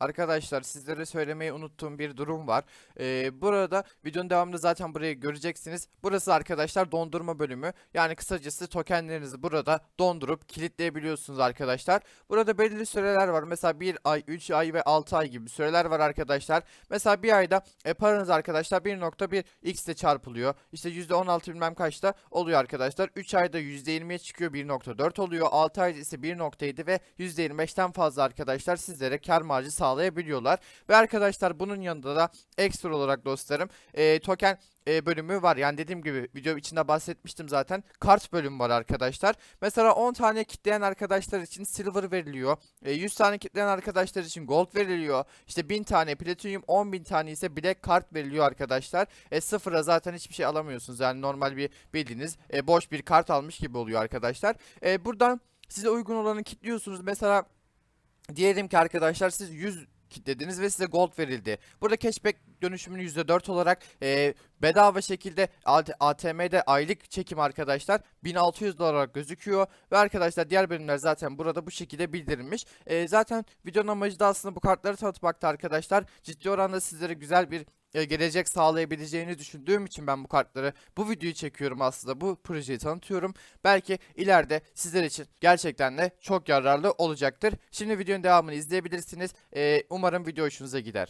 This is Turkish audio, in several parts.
Arkadaşlar sizlere söylemeyi unuttuğum bir durum var. Ee, burada videonun devamında zaten burayı göreceksiniz. Burası arkadaşlar dondurma bölümü. Yani kısacası tokenlerinizi burada dondurup kilitleyebiliyorsunuz arkadaşlar. Burada belirli süreler var. Mesela 1 ay, 3 ay ve 6 ay gibi süreler var arkadaşlar. Mesela bir ayda e, paranız arkadaşlar 1.1 x ile çarpılıyor. İşte %16 bilmem kaçta oluyor arkadaşlar. 3 ayda %20'ye çıkıyor 1.4 oluyor. 6 ayda ise 1.7 ve %25'ten fazla arkadaşlar sizlere kar marjı sağlayabiliyorlar. Ve arkadaşlar bunun yanında da ekstra olarak dostlarım e, token e, bölümü var. Yani dediğim gibi video içinde bahsetmiştim zaten. Kart bölümü var arkadaşlar. Mesela 10 tane kitleyen arkadaşlar için silver veriliyor. E, 100 tane kitleyen arkadaşlar için gold veriliyor. İşte 1000 tane platinum, 10.000 tane ise black kart veriliyor arkadaşlar. E, sıfıra zaten hiçbir şey alamıyorsunuz. Yani normal bir bildiğiniz e, boş bir kart almış gibi oluyor arkadaşlar. E, buradan size uygun olanı kilitliyorsunuz. Mesela diyelim ki arkadaşlar siz 100 kitlediniz ve size gold verildi. Burada cashback dönüşümünü %4 olarak e, bedava şekilde AT- ATM'de aylık çekim arkadaşlar 1600 dolar olarak gözüküyor ve arkadaşlar diğer bölümler zaten burada bu şekilde bildirilmiş. E, zaten videonun amacı da aslında bu kartları tanıtmakta arkadaşlar. Ciddi oranda sizlere güzel bir gelecek sağlayabileceğini düşündüğüm için ben bu kartları bu videoyu çekiyorum aslında bu projeyi tanıtıyorum. Belki ileride sizler için gerçekten de çok yararlı olacaktır. Şimdi videonun devamını izleyebilirsiniz. E, umarım video hoşunuza gider.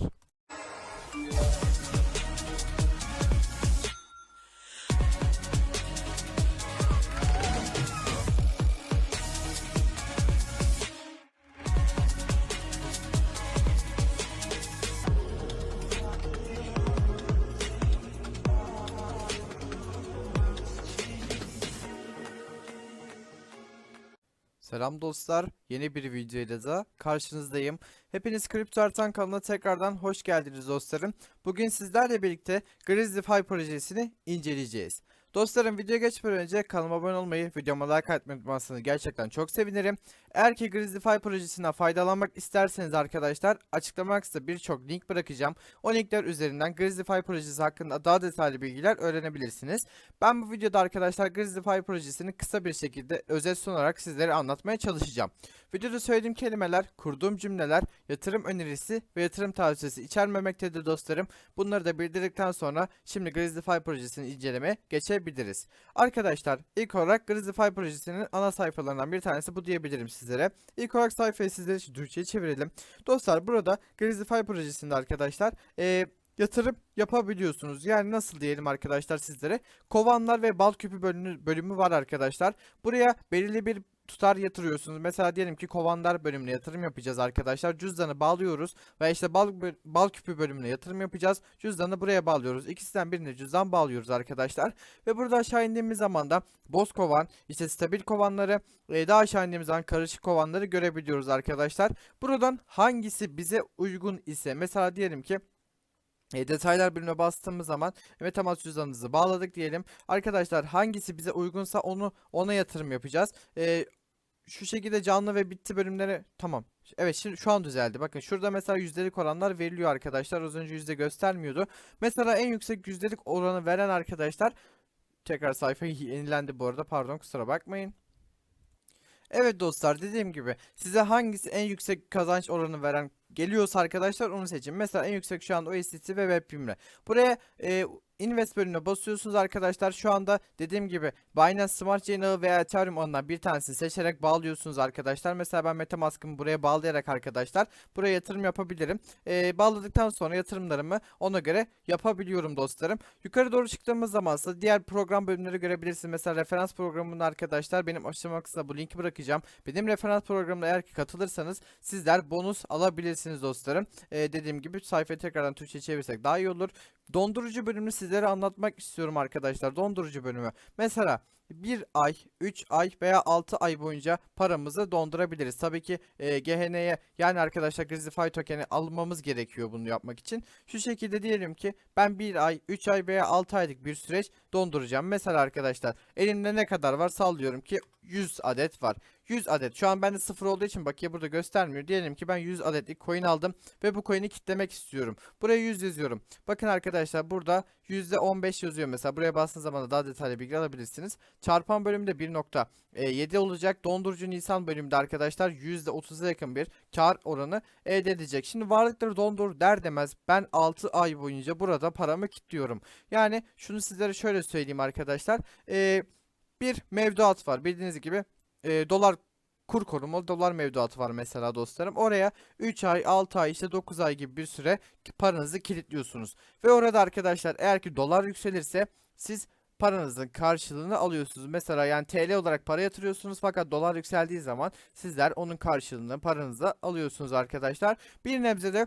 Selam dostlar. Yeni bir videoyla da karşınızdayım. Hepiniz Kripto Artan kanalına tekrardan hoş geldiniz dostlarım. Bugün sizlerle birlikte Grizzly Fire projesini inceleyeceğiz. Dostlarım videoya geçmeden önce kanalıma abone olmayı, videoma like atmayı unutmazsanız gerçekten çok sevinirim. Eğer ki Grizzly Fire projesinden faydalanmak isterseniz arkadaşlar açıklama kısmında birçok link bırakacağım. O linkler üzerinden Grizzly Fire projesi hakkında daha detaylı bilgiler öğrenebilirsiniz. Ben bu videoda arkadaşlar Grizzly Fire projesini kısa bir şekilde özet sunarak sizlere anlatmaya çalışacağım. Videoda söylediğim kelimeler, kurduğum cümleler, yatırım önerisi ve yatırım tavsiyesi içermemektedir dostlarım. Bunları da bildirdikten sonra şimdi Grizzly Fire projesini incelemeye geçebiliriz. Arkadaşlar ilk olarak Grizzly Fire projesinin ana sayfalarından bir tanesi bu diyebilirim sizlere. İlk olarak sayfayı sizlere Türkçe'ye çevirelim. Dostlar burada Grizzly Fire projesinde arkadaşlar eee yatırım yapabiliyorsunuz. Yani nasıl diyelim arkadaşlar sizlere. Kovanlar ve bal küpü bölümü, bölümü var arkadaşlar. Buraya belirli bir tutar yatırıyorsunuz. Mesela diyelim ki kovanlar bölümüne yatırım yapacağız arkadaşlar. Cüzdanı bağlıyoruz ve işte bal, bal küpü bölümüne yatırım yapacağız. Cüzdanı buraya bağlıyoruz. İkisinden birine cüzdan bağlıyoruz arkadaşlar. Ve burada aşağı indiğimiz zaman da boz kovan, işte stabil kovanları, e, daha aşağı indiğimiz zaman karışık kovanları görebiliyoruz arkadaşlar. Buradan hangisi bize uygun ise mesela diyelim ki e, detaylar bölümüne bastığımız zaman MetaMask cüzdanınızı bağladık diyelim. Arkadaşlar hangisi bize uygunsa onu ona yatırım yapacağız. E, şu şekilde canlı ve bitti bölümleri tamam. Evet şimdi şu an düzeldi. Bakın şurada mesela yüzdelik oranlar veriliyor arkadaşlar. Az önce yüzde göstermiyordu. Mesela en yüksek yüzdelik oranı veren arkadaşlar tekrar sayfa yenilendi bu arada. Pardon kusura bakmayın. Evet dostlar dediğim gibi size hangisi en yüksek kazanç oranı veren geliyorsa arkadaşlar onu seçin. Mesela en yüksek şu anda OSDT ve WebPim'le. Buraya e, Invest bölümüne basıyorsunuz arkadaşlar. Şu anda dediğim gibi Binance Smart Chain ağı veya Ethereum ağından bir tanesini seçerek bağlıyorsunuz arkadaşlar. Mesela ben Metamask'ımı buraya bağlayarak arkadaşlar buraya yatırım yapabilirim. E, bağladıktan sonra yatırımlarımı ona göre yapabiliyorum dostlarım. Yukarı doğru çıktığımız zaman ise diğer program bölümleri görebilirsiniz. Mesela referans programında arkadaşlar benim açıklama kısmına bu linki bırakacağım. Benim referans programına eğer ki katılırsanız sizler bonus alabilirsiniz dostlarım. E, dediğim gibi sayfayı tekrardan Türkçe çevirsek daha iyi olur. Dondurucu bölümünü sizlere anlatmak istiyorum arkadaşlar. Dondurucu bölümü. Mesela 1 ay, 3 ay veya 6 ay boyunca paramızı dondurabiliriz. Tabii ki e, GHN'ye yani arkadaşlar Grizify token'i almamız gerekiyor bunu yapmak için. Şu şekilde diyelim ki ben 1 ay, 3 ay veya 6 aylık bir süreç donduracağım. Mesela arkadaşlar elimde ne kadar var sallıyorum ki 100 adet var. 100 adet. Şu an bende sıfır olduğu için bakiye burada göstermiyor. Diyelim ki ben 100 adetlik coin aldım ve bu coin'i kitlemek istiyorum. Buraya 100 yazıyorum. Bakın arkadaşlar burada %15 yazıyor mesela. Buraya bastığınız zaman da daha detaylı bilgi alabilirsiniz. Çarpan bölümde 1.7 olacak. Dondurucu Nisan bölümünde arkadaşlar %30'a yakın bir kar oranı elde edecek. Şimdi varlıkları dondur der demez ben 6 ay boyunca burada paramı kilitliyorum. Yani şunu sizlere şöyle söyleyeyim arkadaşlar. Ee, bir mevduat var. Bildiğiniz gibi e, dolar kur korumalı dolar mevduatı var mesela dostlarım. Oraya 3 ay, 6 ay, işte 9 ay gibi bir süre paranızı kilitliyorsunuz. Ve orada arkadaşlar eğer ki dolar yükselirse siz paranızın karşılığını alıyorsunuz. Mesela yani TL olarak para yatırıyorsunuz fakat dolar yükseldiği zaman sizler onun karşılığını paranızı alıyorsunuz arkadaşlar. Bir nebze de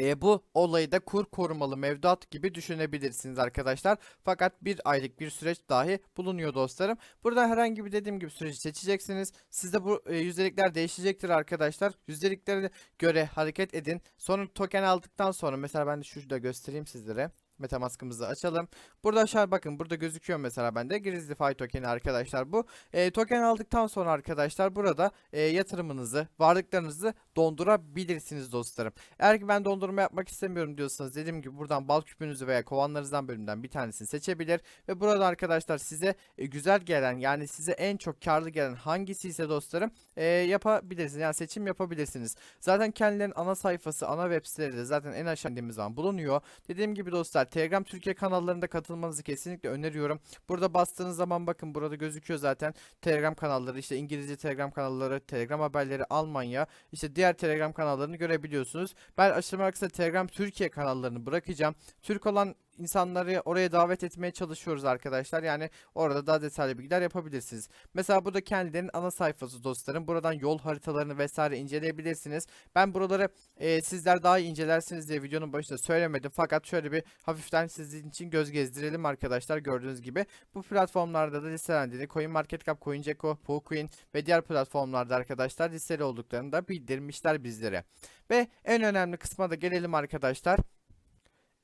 e, bu olayı da kur korumalı mevduat gibi düşünebilirsiniz arkadaşlar. Fakat bir aylık bir süreç dahi bulunuyor dostlarım. Burada herhangi bir dediğim gibi süreci seçeceksiniz. Sizde bu e, yüzdelikler değişecektir arkadaşlar. Yüzdeliklere göre hareket edin. Sonra token aldıktan sonra mesela ben de şurada göstereyim sizlere. Metamask'ımızı açalım. Burada aşağı bakın burada gözüküyor mesela bende Grizzly tokeni arkadaşlar bu. E, token aldıktan sonra arkadaşlar burada e, yatırımınızı, varlıklarınızı dondurabilirsiniz dostlarım. Eğer ki ben dondurma yapmak istemiyorum diyorsanız dediğim gibi buradan bal küpünüzü veya kovanlarınızdan bölümden bir tanesini seçebilir. Ve burada arkadaşlar size e, güzel gelen yani size en çok karlı gelen hangisi ise dostlarım e, yapabilirsiniz. Yani seçim yapabilirsiniz. Zaten kendilerinin ana sayfası, ana web siteleri de zaten en aşağı indiğimiz zaman bulunuyor. Dediğim gibi dostlar Telegram Türkiye kanallarında katılmanızı kesinlikle öneriyorum. Burada bastığınız zaman bakın burada gözüküyor zaten Telegram kanalları işte İngilizce Telegram kanalları, Telegram haberleri Almanya işte diğer Telegram kanallarını görebiliyorsunuz. Ben aşırı Telegram Türkiye kanallarını bırakacağım. Türk olan insanları oraya davet etmeye çalışıyoruz arkadaşlar. Yani orada daha detaylı bilgiler yapabilirsiniz. Mesela burada kendilerinin ana sayfası dostlarım. Buradan yol haritalarını vesaire inceleyebilirsiniz. Ben buraları e, sizler daha iyi incelersiniz diye videonun başında söylemedim. Fakat şöyle bir hafiften sizin için göz gezdirelim arkadaşlar. Gördüğünüz gibi bu platformlarda da listelendiğini CoinMarketCap, CoinGecko, PooCoin ve diğer platformlarda arkadaşlar listeli olduklarını da bildirmişler bizlere. Ve en önemli kısma da gelelim arkadaşlar.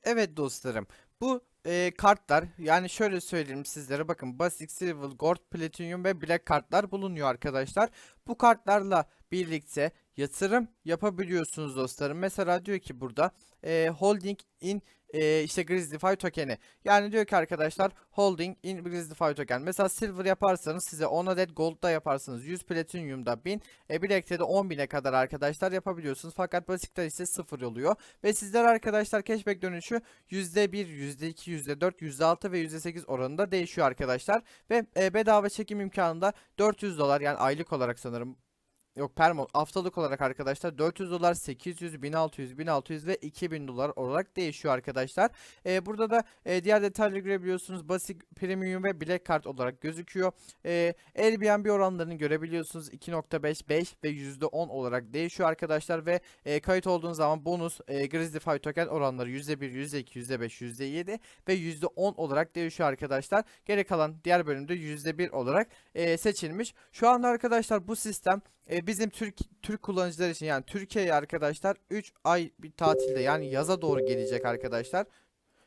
Evet dostlarım bu e, kartlar yani şöyle söyleyeyim sizlere bakın Basic, Silver, Gold, Platinum ve Black kartlar bulunuyor arkadaşlar. Bu kartlarla birlikte yatırım yapabiliyorsunuz dostlarım. Mesela diyor ki burada e, holding in e, işte Grizzlyfy tokeni. Yani diyor ki arkadaşlar holding in Grizzlyfy token. Mesela silver yaparsanız size 10 adet gold da yaparsanız 100 platinumda 1000 e, Black'te de 10.000'e kadar arkadaşlar yapabiliyorsunuz. Fakat basitler ise 0 oluyor. Ve sizler arkadaşlar cashback dönüşü %1, %2, %4, %6 ve %8 oranında değişiyor arkadaşlar. Ve e, bedava çekim imkanında 400 dolar yani aylık olarak sanırım Yok permo haftalık olarak arkadaşlar 400 dolar 800 1600 1600 ve 2000 dolar olarak değişiyor arkadaşlar. Ee, burada da e, diğer detayları görebiliyorsunuz. Basic Premium ve Black Card olarak gözüküyor. Ee, Airbnb oranlarını görebiliyorsunuz. 2.5 5 ve %10 olarak değişiyor arkadaşlar ve e, kayıt olduğunuz zaman bonus e, Grizzly token oranları %1, %2, %5, %7 ve %10 olarak değişiyor arkadaşlar. Geri kalan diğer bölümde %1 olarak e, seçilmiş. Şu anda arkadaşlar bu sistem e, bizim Türk Türk kullanıcılar için yani Türkiye'ye arkadaşlar 3 ay bir tatilde yani yaza doğru gelecek arkadaşlar.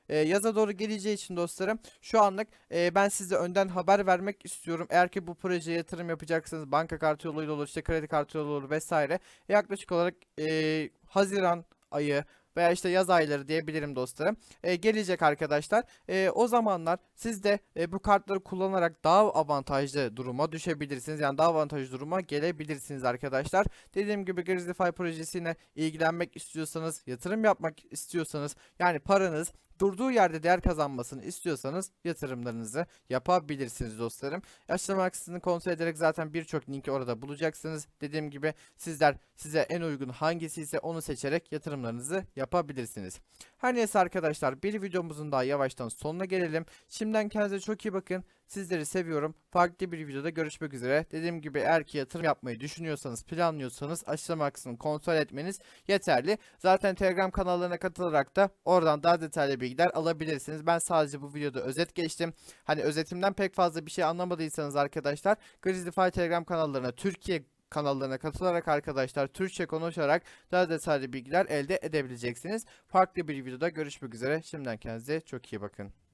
E, yaza doğru geleceği için dostlarım şu anlık e, ben size önden haber vermek istiyorum. Eğer ki bu projeye yatırım yapacaksanız banka kartı yoluyla olur işte kredi kartı yolu olur vesaire. Yaklaşık olarak e, Haziran ayı veya işte yaz ayları diyebilirim dostlarım. E, gelecek arkadaşlar. E, o zamanlar siz de e, bu kartları kullanarak daha avantajlı duruma düşebilirsiniz. Yani daha avantajlı duruma gelebilirsiniz arkadaşlar. Dediğim gibi Grizzlyfy projesine ilgilenmek istiyorsanız, yatırım yapmak istiyorsanız yani paranız durduğu yerde değer kazanmasını istiyorsanız yatırımlarınızı yapabilirsiniz dostlarım. Açıklama kısmını kontrol ederek zaten birçok linki orada bulacaksınız. Dediğim gibi sizler size en uygun hangisi ise onu seçerek yatırımlarınızı yapabilirsiniz. Her neyse arkadaşlar bir videomuzun daha yavaştan sonuna gelelim. Şimdiden kendinize çok iyi bakın. Sizleri seviyorum. Farklı bir videoda görüşmek üzere. Dediğim gibi eğer ki yatırım yapmayı düşünüyorsanız, planlıyorsanız açıklama kısmını kontrol etmeniz yeterli. Zaten Telegram kanallarına katılarak da oradan daha detaylı bilgiler alabilirsiniz. Ben sadece bu videoda özet geçtim. Hani özetimden pek fazla bir şey anlamadıysanız arkadaşlar Grizzlyfy Telegram kanallarına Türkiye kanallarına katılarak arkadaşlar Türkçe konuşarak daha detaylı bilgiler elde edebileceksiniz. Farklı bir videoda görüşmek üzere. Şimdiden kendinize çok iyi bakın.